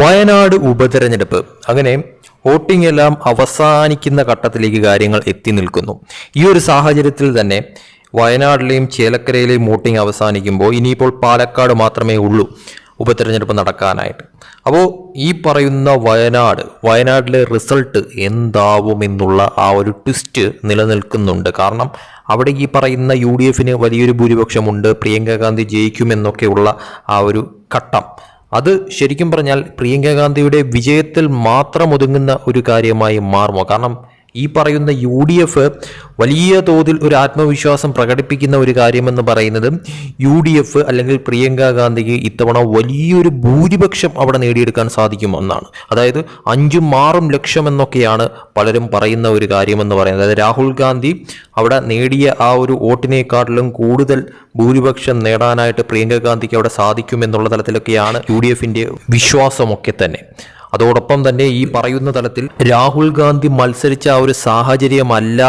വയനാട് ഉപതെരഞ്ഞെടുപ്പ്. അങ്ങനെ വോട്ടിംഗ് എല്ലാം അവസാനിക്കുന്ന ഘട്ടത്തിലേക്ക് കാര്യങ്ങൾ എത്തി നിൽക്കുന്നു. ഈ ഒരു സാഹചര്യത്തിൽ തന്നെ വയനാട്ടിലെയും ചേലക്കരയിലെയും വോട്ടിംഗ് അവസാനിക്കുമ്പോൾ ഇനിയിപ്പോൾ പാലക്കാട് മാത്രമേ ഉള്ളൂ ഉപതെരഞ്ഞെടുപ്പ് നടക്കാനായിട്ട്. അപ്പോൾ ഈ പറയുന്ന വയനാട് വയനാട്ടിലെ റിസൾട്ട് എന്താവും എന്നുള്ള ആ ഒരു ട്വിസ്റ്റ് നിലനിൽക്കുന്നുണ്ട്. കാരണം അവിടെ ഈ പറയുന്ന യു ഡി എഫിന് വലിയൊരു ഭൂരിപക്ഷമുണ്ട് പ്രിയങ്ക ഗാന്ധി ജയിക്കുമെന്നൊക്കെയുള്ള ആ ഒരു ഘട്ടം. അത് ശരിക്കും പറഞ്ഞാൽ പ്രിയങ്ക ഗാന്ധിയുടെ വിജയത്തിൽ മാത്രം ഒതുങ്ങുന്ന ഒരു കാര്യമായി മാറുമോ? കാരണം ഈ പറയുന്ന യു ഡി എഫ് വലിയ തോതിൽ ഒരു ആത്മവിശ്വാസം പ്രകടിപ്പിക്കുന്ന ഒരു കാര്യമെന്ന് പറയുന്നത് യു ഡി എഫ് അല്ലെങ്കിൽ പ്രിയങ്ക ഗാന്ധിക്ക് ഇത്തവണ വലിയൊരു ഭൂരിപക്ഷം അവിടെ നേടിയെടുക്കാൻ സാധിക്കുമെന്നാണ് അതായത് അഞ്ചും ആറും ലക്ഷം എന്നൊക്കെയാണ് പലരും പറയുന്ന ഒരു കാര്യമെന്ന് പറയുന്നത്. അതായത് രാഹുൽ ഗാന്ധി അവിടെ നേടിയ ആ ഒരു വോട്ടിനേക്കാട്ടിലും കൂടുതൽ ഭൂരിപക്ഷം നേടാനായിട്ട് പ്രിയങ്ക ഗാന്ധിക്ക് അവിടെ സാധിക്കുമെന്നുള്ള തലത്തിലൊക്കെയാണ് യു ഡി എഫിന്റെ വിശ്വാസമൊക്കെ തന്നെ. അതോടൊപ്പം തന്നെ ഈ പറയുന്ന തലത്തിൽ രാഹുൽ ഗാന്ധി മത്സരിച്ച ആ ഒരു സാഹചര്യമല്ല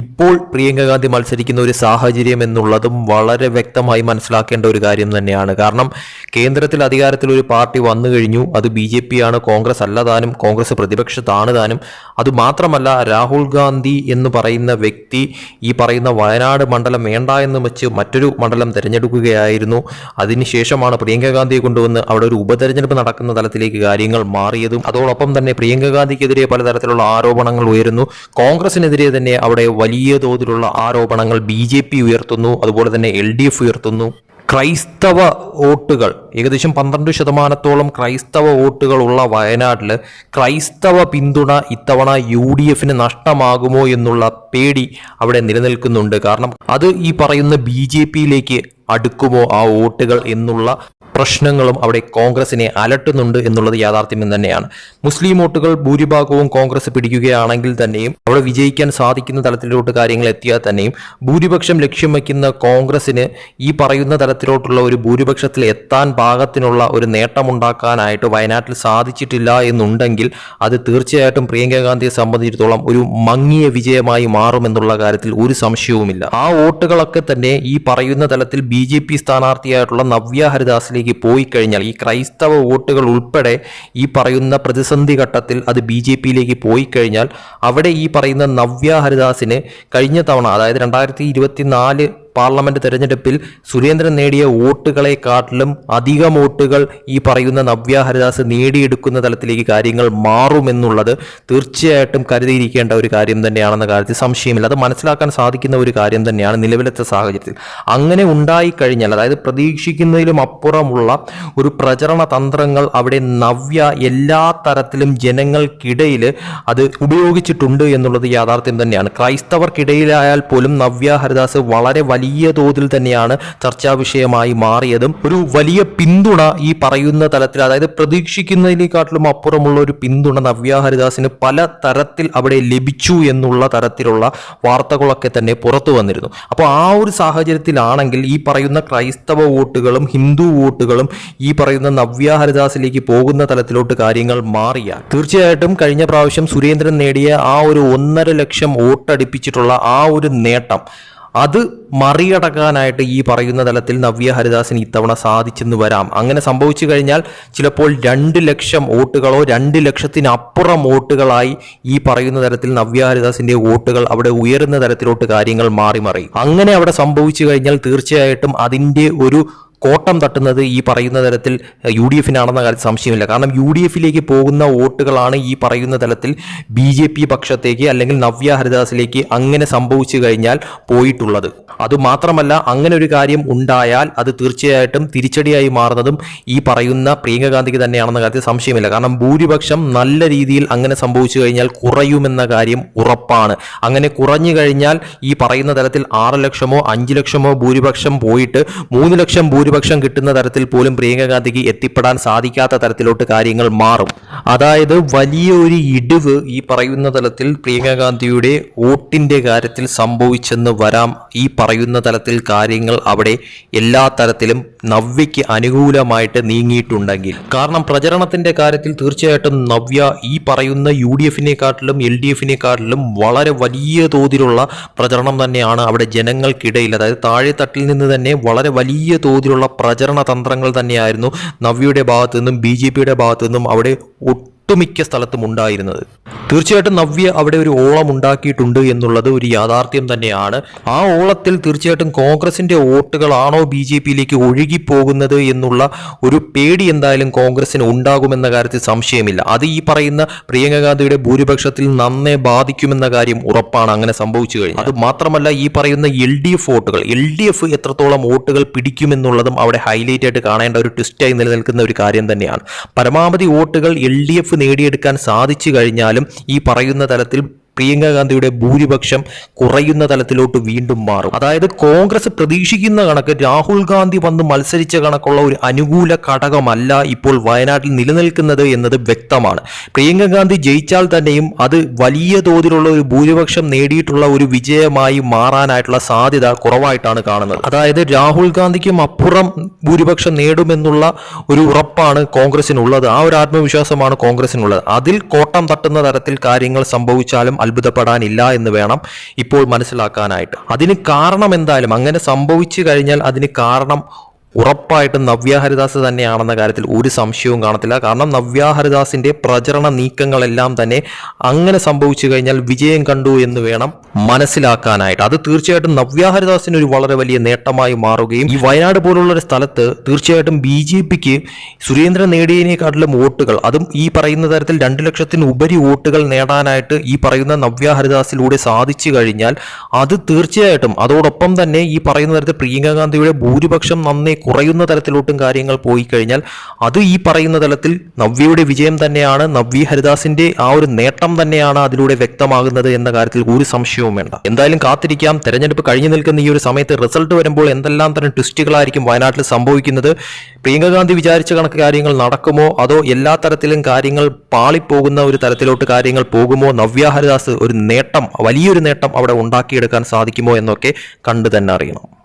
ഇപ്പോൾ പ്രിയങ്ക ഗാന്ധി മത്സരിക്കുന്ന ഒരു സാഹചര്യം എന്നുള്ളതും വളരെ വ്യക്തമായി മനസ്സിലാക്കേണ്ട ഒരു കാര്യം തന്നെയാണ്. കാരണം കേന്ദ്രത്തിൽ അധികാരത്തിൽ ഒരു പാർട്ടി വന്നു കഴിഞ്ഞു. അത് ബി ജെ പി ആണ് കോൺഗ്രസ് അല്ല താനും. കോൺഗ്രസ് പ്രതിപക്ഷത്താണ് താനും. അതുമാത്രമല്ല രാഹുൽ ഗാന്ധി എന്ന് പറയുന്ന വ്യക്തി ഈ പറയുന്ന വയനാട് മണ്ഡലം വേണ്ട എന്ന് വെച്ച് മറ്റൊരു മണ്ഡലം തിരഞ്ഞെടുക്കുകയായിരുന്നു. അതിനുശേഷമാണ് പ്രിയങ്ക ഗാന്ധിയെ കൊണ്ടുവന്ന് അവിടെ ഒരു ഉപതെരഞ്ഞെടുപ്പ് നടക്കുന്ന തലത്തിലേക്ക് കാര്യങ്ങൾ മാറിയതും. അതോടൊപ്പം തന്നെ പ്രിയങ്ക ഗാന്ധിക്കെതിരെ പലതരത്തിലുള്ള ആരോപണങ്ങൾ ഉയരുന്നു. കോൺഗ്രസിനെതിരെ തന്നെ അവിടെ വലിയ തോതിലുള്ള ആരോപണങ്ങൾ ബി ജെ പി ഉയർത്തുന്നു അതുപോലെ തന്നെ എൽ ഡി എഫ് ഉയർത്തുന്നു. ക്രൈസ്തവ വോട്ടുകൾ ഏകദേശം പന്ത്രണ്ട് ശതമാനത്തോളം ക്രൈസ്തവ വോട്ടുകൾ ഉള്ള വയനാട്ടിൽ ക്രൈസ്തവ പിന്തുണ ഇത്തവണ യു ഡി എഫിന് നഷ്ടമാകുമോ എന്നുള്ള പേടി അവിടെ നിലനിൽക്കുന്നുണ്ട്. കാരണം അത് ഈ പറയുന്ന ബി ജെ പിയിലേക്ക് അടുക്കുമോ ആ വോട്ടുകൾ എന്നുള്ള പ്രശ്നങ്ങളും അവിടെ കോൺഗ്രസിനെ അലട്ടുന്നുണ്ട് എന്നുള്ളത് യാഥാർത്ഥ്യം തന്നെയാണ്. മുസ്ലിം വോട്ടുകൾ ഭൂരിഭാഗവും കോൺഗ്രസ് പിടിക്കുകയാണെങ്കിൽ തന്നെയും അവിടെ വിജയിക്കാൻ സാധിക്കുന്ന തലത്തിലോട്ട് കാര്യങ്ങൾ എത്തിയാൽ തന്നെയും ഭൂരിപക്ഷം ലക്ഷ്യം വയ്ക്കുന്ന കോൺഗ്രസിന് ഈ പറയുന്ന തലത്തിലോട്ടുള്ള ഒരു ഭൂരിപക്ഷത്തിൽ എത്താൻ പാകത്തിനുള്ള ഒരു നേട്ടമുണ്ടാക്കാനായിട്ട് വയനാട്ടിൽ സാധിച്ചിട്ടില്ല എന്നുണ്ടെങ്കിൽ അത് തീർച്ചയായിട്ടും പ്രിയങ്ക ഗാന്ധിയെ സംബന്ധിച്ചിടത്തോളം ഒരു മങ്ങിയ വിജയമായി മാറുമെന്നുള്ള കാര്യത്തിൽ ഒരു സംശയവുമില്ല. ആ വോട്ടുകളൊക്കെ തന്നെ ഈ പറയുന്ന തലത്തിൽ ബി ജെ പി സ്ഥാനാർത്ഥിയായിട്ടുള്ള നവ്യ ഹരിദാസിലേക്ക് പോയി കഴിഞ്ഞാൽ ഈ ക്രൈസ്തവ വോട്ടുകൾ ഉൾപ്പെടെ ഈ പറയുന്ന പ്രതിസന്ധി ഘട്ടത്തിൽ അത് ബി ജെ പിയിലേക്ക് പോയി കഴിഞ്ഞാൽ അവിടെ ഈ പറയുന്ന നവ്യ ഹരിദാസിന് കഴിഞ്ഞ തവണ അതായത് രണ്ടായിരത്തി ഇരുപത്തിനാല് പാർലമെന്റ് തെരഞ്ഞെടുപ്പിൽ സുരേന്ദ്രൻ നേടിയ വോട്ടുകളെക്കാട്ടിലും അധികം വോട്ടുകൾ ഈ പറയുന്ന നവ്യ ഹരിദാസ് നേടിയെടുക്കുന്ന തലത്തിലേക്ക് കാര്യങ്ങൾ മാറുമെന്നുള്ളത് തീർച്ചയായിട്ടും കരുതിയിരിക്കേണ്ട ഒരു കാര്യം തന്നെയാണെന്ന കാര്യത്തിൽ സംശയമില്ല. അത് മനസ്സിലാക്കാൻ സാധിക്കുന്ന ഒരു കാര്യം തന്നെയാണ് നിലവിലത്തെ സാഹചര്യത്തിൽ. അങ്ങനെ ഉണ്ടായിക്കഴിഞ്ഞാൽ അതായത് പ്രതീക്ഷിക്കുന്നതിലും അപ്പുറമുള്ള ഒരു പ്രചരണ തന്ത്രങ്ങൾ അവിടെ നവ്യ എല്ലാ തരത്തിലും ജനങ്ങൾക്കിടയിൽ അത് ഉപയോഗിച്ചിട്ടുണ്ട് എന്നുള്ളത് യാഥാർത്ഥ്യം തന്നെയാണ്. ക്രൈസ്തവർക്കിടയിലായാൽ പോലും നവ്യ ഹരിദാസ് വളരെ വലിയ തോതിൽ തന്നെയാണ് ചർച്ചാ വിഷയമായി മാറിയതും. ഒരു വലിയ പിന്തുണ ഈ പറയുന്ന തലത്തിൽ അതായത് പ്രതീക്ഷിക്കുന്നതിനെക്കാട്ടിലും അപ്പുറമുള്ള ഒരു പിന്തുണ നവ്യ ഹരിദാസിന് പല തരത്തിൽ അവിടെ ലഭിച്ചു എന്നുള്ള തരത്തിലുള്ള വാർത്തകളൊക്കെ തന്നെ പുറത്തു വന്നിരുന്നു. അപ്പോൾ ആ ഒരു സാഹചര്യത്തിലാണെങ്കിൽ ഈ പറയുന്ന ക്രൈസ്തവ വോട്ടുകളും ഹിന്ദു വോട്ടുകളും ഈ പറയുന്ന നവ്യ ഹരിദാസിലേക്ക് പോകുന്ന തലത്തിലോട്ട് കാര്യങ്ങൾ മാറിയാൽ തീർച്ചയായിട്ടും കഴിഞ്ഞ പ്രാവശ്യം സുരേന്ദ്രൻ നേടിയ ആ ഒരു ഒന്നര ലക്ഷം വോട്ടടിപ്പിച്ചിട്ടുള്ള ആ ഒരു നേട്ടം അത് മറികടക്കാനായിട്ട് ഈ പറയുന്ന തലത്തിൽ നവ്യ ഹരിദാസിന് ഇത്തവണ സാധിച്ചെന്ന് വരാം. അങ്ങനെ സംഭവിച്ചു കഴിഞ്ഞാൽ ചിലപ്പോൾ രണ്ട് ലക്ഷം വോട്ടുകളോ രണ്ട് ലക്ഷത്തിനപ്പുറം വോട്ടുകളായി ഈ പറയുന്ന തരത്തിൽ നവ്യ ഹരിദാസിന്റെ വോട്ടുകൾ അവിടെ ഉയരുന്ന തരത്തിലോട്ട് കാര്യങ്ങൾ മാറി മറിയും അങ്ങനെ അവിടെ സംഭവിച്ചു കഴിഞ്ഞാൽ തീർച്ചയായിട്ടും അതിന്റെ ഒരു കോട്ടം തട്ടുന്നത് ഈ പറയുന്ന തരത്തിൽ യു ഡി എഫിനാണെന്ന കാര്യത്തിൽ സംശയമില്ല. കാരണം യു ഡി എഫിലേക്ക് പോകുന്ന വോട്ടുകളാണ് ഈ പറയുന്ന തലത്തിൽ ബി ജെ പി പക്ഷത്തേക്ക് അല്ലെങ്കിൽ നവ്യ ഹരിദാസിലേക്ക് അങ്ങനെ സംഭവിച്ചു കഴിഞ്ഞാൽ പോയിട്ടുള്ളത്. അതുമാത്രമല്ല അങ്ങനെ ഒരു കാര്യം ഉണ്ടായാൽ അത് തീർച്ചയായിട്ടും തിരിച്ചടിയായി മാറുന്നതും ഈ പറയുന്ന പ്രിയങ്ക ഗാന്ധിക്ക് തന്നെയാണെന്ന കാര്യത്തിൽ സംശയമില്ല. കാരണം ഭൂരിപക്ഷം നല്ല രീതിയിൽ അങ്ങനെ സംഭവിച്ചു കഴിഞ്ഞാൽ കുറയുമെന്ന കാര്യം ഉറപ്പാണ്. അങ്ങനെ കുറഞ്ഞു കഴിഞ്ഞാൽ ഈ പറയുന്ന തലത്തിൽ ആറ് ലക്ഷമോ അഞ്ച് ലക്ഷമോ ഭൂരിപക്ഷം പോയിട്ട് മൂന്ന് ലക്ഷം ഭൂരിപക്ഷം കിട്ടുന്ന തരത്തിൽ പോലും പ്രിയങ്ക ഗാന്ധിക്ക് എത്തിപ്പെടാൻ സാധിക്കാത്ത തരത്തിലോട്ട് കാര്യങ്ങൾ മാറും. അതായത് വലിയ ഒരു ഇടിവ് ഈ പറയുന്ന തലത്തിൽ പ്രിയങ്ക ഗാന്ധിയുടെ വോട്ടിന്റെ കാര്യത്തിൽ സംഭവിച്ചെന്ന് വരാം. ഈ പറയുന്ന തലത്തിൽ കാര്യങ്ങൾ അവിടെ എല്ലാ തരത്തിലും നവ്യയ്ക്ക് അനുകൂലമായിട്ട് നീങ്ങിയിട്ടുണ്ടെങ്കിൽ. കാരണം പ്രചരണത്തിന്റെ കാര്യത്തിൽ തീർച്ചയായിട്ടും നവ്യ ഈ പറയുന്ന യു ഡി എഫിനെക്കാട്ടിലും എൽ ഡി എഫിനെക്കാട്ടിലും വളരെ വലിയ തോതിലുള്ള പ്രചരണം തന്നെയാണ് അവിടെ ജനങ്ങൾക്കിടയിൽ. അതായത് താഴെത്തട്ടിൽ നിന്ന് തന്നെ വളരെ വലിയ തോതിലുള്ള പ്രചരണ തന്ത്രങ്ങൾ തന്നെയായിരുന്നു നവ്യയുടെ ഭാഗത്തു നിന്നും ബി ജെ പിയുടെ ഭാഗത്തു നിന്നും അവിടെ ഒട്ടുമിക്ക സ്ഥലത്തും ഉണ്ടായിരുന്നത്. തീർച്ചയായിട്ടും നവ്യ അവിടെ ഒരു ഓളം ഉണ്ടാക്കിയിട്ടുണ്ട് എന്നുള്ളത് ഒരു യാഥാർത്ഥ്യം തന്നെയാണ്. ആ ഓളത്തിൽ തീർച്ചയായിട്ടും കോൺഗ്രസിന്റെ വോട്ടുകളാണോ ബി ജെ പിയിലേക്ക് ഒഴുകിപ്പോകുന്നത് എന്നുള്ള ഒരു പേടി എന്തായാലും കോൺഗ്രസിന് ഉണ്ടാകുമെന്ന കാര്യത്തിൽ സംശയമില്ല. അത് ഈ പറയുന്ന പ്രിയങ്ക ഗാന്ധിയുടെ ഭൂരിപക്ഷത്തിൽ നന്നെ ബാധിക്കുമെന്ന കാര്യം ഉറപ്പാണ് അങ്ങനെ സംഭവിച്ചു കഴിഞ്ഞു അത് മാത്രമല്ല ഈ പറയുന്ന എൽ ഡി എഫ് വോട്ടുകൾ എൽ ഡി എഫ് എത്രത്തോളം വോട്ടുകൾ പിടിക്കുമെന്നുള്ളതും അവിടെ ഹൈലൈറ്റ് ആയിട്ട് കാണേണ്ട ഒരു ട്വിസ്റ്റായി നിലനിൽക്കുന്ന ഒരു കാര്യം തന്നെയാണ്. പരമാവധി വോട്ടുകൾ എൽ ഡി എഫ് നേടിയെടുക്കാൻ സാധിച്ചു കഴിഞ്ഞാലും ഈ പറയുന്ന തലത്തിൽ പ്രിയങ്ക ഗാന്ധിയുടെ ഭൂരിപക്ഷം കുറയുന്ന തലത്തിലോട്ട് വീണ്ടും മാറും. അതായത് കോൺഗ്രസ് പ്രതീക്ഷിക്കുന്ന കണക്ക് രാഹുൽ ഗാന്ധി വന്ന് മത്സരിച്ച കണക്കുള്ള ഒരു അനുകൂല ഘടകമല്ല ഇപ്പോൾ വയനാട്ടിൽ നിലനിൽക്കുന്നത് എന്നത് വ്യക്തമാണ്. പ്രിയങ്ക ഗാന്ധി ജയിച്ചാൽ തന്നെയും അത് വലിയ തോതിലുള്ള ഒരു ഭൂരിപക്ഷം നേടിയിട്ടുള്ള ഒരു വിജയമായി മാറാനായിട്ടുള്ള സാധ്യത കുറവായിട്ടാണ് കാണുന്നത്. അതായത് രാഹുൽ ഗാന്ധിക്കും അപ്പുറം ഭൂരിപക്ഷം നേടുമെന്നുള്ള ഒരു ഉറപ്പാണ് കോൺഗ്രസിനുള്ളത്. ആ ഒരു ആത്മവിശ്വാസമാണ് കോൺഗ്രസിനുള്ളത്. അതിൽ കോട്ടം തട്ടുന്ന തരത്തിൽ കാര്യങ്ങൾ സംഭവിച്ചാലും അത്ഭുതപ്പെടാനില്ല എന്ന് വേണം ഇപ്പോൾ മനസ്സിലാക്കാനായിട്ട്. അതിന് കാരണം എന്തായാലും അങ്ങനെ സംഭവിച്ചു കഴിഞ്ഞാൽ അതിന് കാരണം ഉറപ്പായിട്ടും നവ്യ ഹരിദാസ് തന്നെയാണെന്ന കാര്യത്തിൽ ഒരു സംശയവും കാണത്തില്ല. കാരണം നവ്യ ഹരിദാസിന്റെ പ്രചരണ നീക്കങ്ങളെല്ലാം തന്നെ അങ്ങനെ സംഭവിച്ചു കഴിഞ്ഞാൽ വിജയം കണ്ടു എന്ന് വേണം മനസ്സിലാക്കാനായിട്ട്. അത് തീർച്ചയായിട്ടും നവ്യ ഹരിദാസിന് ഒരു വളരെ വലിയ നേട്ടമായി മാറുകയും ഈ വയനാട് പോലുള്ള ഒരു സ്ഥലത്ത് തീർച്ചയായിട്ടും ബി ജെ പിക്ക് സുരേന്ദ്രൻ നേടിയതിനേക്കാട്ടിലും വോട്ടുകൾ അതും ഈ പറയുന്ന തരത്തിൽ രണ്ട് ലക്ഷത്തിന് ഉപരി വോട്ടുകൾ നേടാനായിട്ട് ഈ പറയുന്ന നവ്യാഹരിദാസിലൂടെ സാധിച്ചു കഴിഞ്ഞാൽ അത് തീർച്ചയായിട്ടും അതോടൊപ്പം തന്നെ ഈ പറയുന്ന തരത്തിൽ പ്രിയങ്ക ഗാന്ധിയുടെ ഭൂരിപക്ഷം നന്നേ കുറയുന്ന തരത്തിലോട്ടും കാര്യങ്ങൾ പോയി കഴിഞ്ഞാൽ അത് ഈ പറയുന്ന തലത്തിൽ നവ്യയുടെ വിജയം തന്നെയാണ് നവ്യ ഹരിദാസിന്റെ ആ ഒരു നേട്ടം തന്നെയാണ് അതിലൂടെ വ്യക്തമാകുന്നത് എന്ന കാര്യത്തിൽ ഒരു സംശയവും വേണ്ട. എന്തായാലും കാത്തിരിക്കാം. തെരഞ്ഞെടുപ്പ് കഴിഞ്ഞു നിൽക്കുന്ന ഈ ഒരു സമയത്ത് റിസൾട്ട് വരുമ്പോൾ എന്തെല്ലാം തരം ട്വിസ്റ്റുകളായിരിക്കും വയനാട്ടിൽ സംഭവിക്കുന്നത്? പ്രിയങ്ക ഗാന്ധി വിചാരിച്ച കണക്ക് കാര്യങ്ങൾ നടക്കുമോ? അതോ എല്ലാ തരത്തിലും കാര്യങ്ങൾ പാളിപ്പോകുന്ന ഒരു തരത്തിലോട്ട് കാര്യങ്ങൾ പോകുമോ? നവ്യ ഹരിദാസ് ഒരു നേട്ടം വലിയൊരു നേട്ടം അവിടെ ഉണ്ടാക്കിയെടുക്കാൻ സാധിക്കുമോ എന്നൊക്കെ കണ്ടു തന്നെ അറിയണം.